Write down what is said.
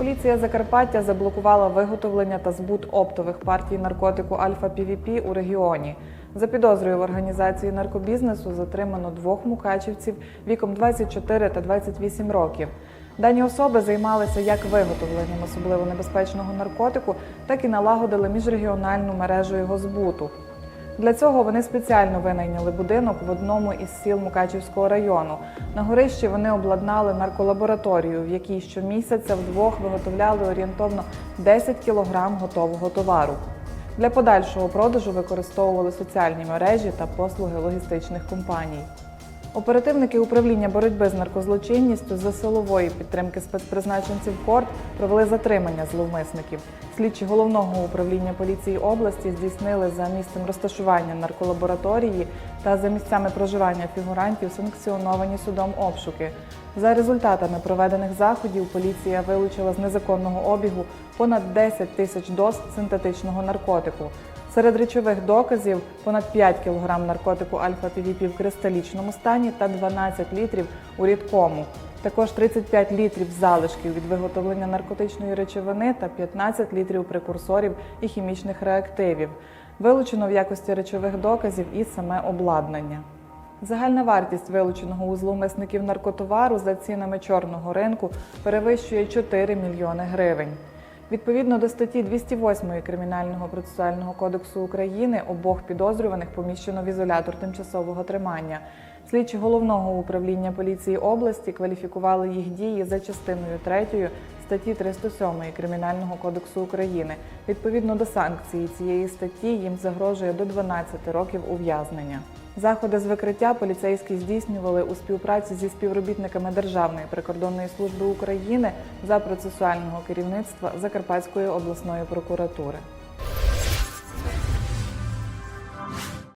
Поліція Закарпаття заблокувала виготовлення та збут оптових партій наркотику Альфа пвп у регіоні. За підозрою в організації наркобізнесу затримано двох мукачівців віком 24 та 28 років. Дані особи займалися як виготовленням особливо небезпечного наркотику, так і налагодили міжрегіональну мережу його збуту. Для цього вони спеціально винайняли будинок в одному із сіл Мукачівського району. На горищі вони обладнали нарколабораторію, в якій щомісяця вдвох виготовляли орієнтовно 10 кілограм готового товару. Для подальшого продажу використовували соціальні мережі та послуги логістичних компаній. Оперативники управління боротьби з наркозлочинністю за силової підтримки спецпризначенців КОРД провели затримання зловмисників. Слідчі головного управління поліції області здійснили за місцем розташування нарколабораторії та за місцями проживання фігурантів санкціоновані судом обшуки. За результатами проведених заходів поліція вилучила з незаконного обігу понад 10 тисяч доз синтетичного наркотику. Серед речових доказів понад 5 кг наркотику альфа-півіпі в кристалічному стані та 12 літрів у рідкому. Також 35 літрів залишків від виготовлення наркотичної речовини та 15 літрів прекурсорів і хімічних реактивів. Вилучено в якості речових доказів і саме обладнання. Загальна вартість вилученого у зловмисників наркотовару за цінами чорного ринку перевищує 4 мільйони гривень. Відповідно до статті 208 Кримінального процесуального кодексу України обох підозрюваних поміщено в ізолятор тимчасового тримання. Слідчі головного управління поліції області кваліфікували їх дії за частиною 3 статті 307 Кримінального кодексу України. Відповідно до санкції цієї статті їм загрожує до 12 років ув'язнення. Заходи з викриття поліцейські здійснювали у співпраці зі співробітниками Державної прикордонної служби України за процесуального керівництва Закарпатської обласної прокуратури.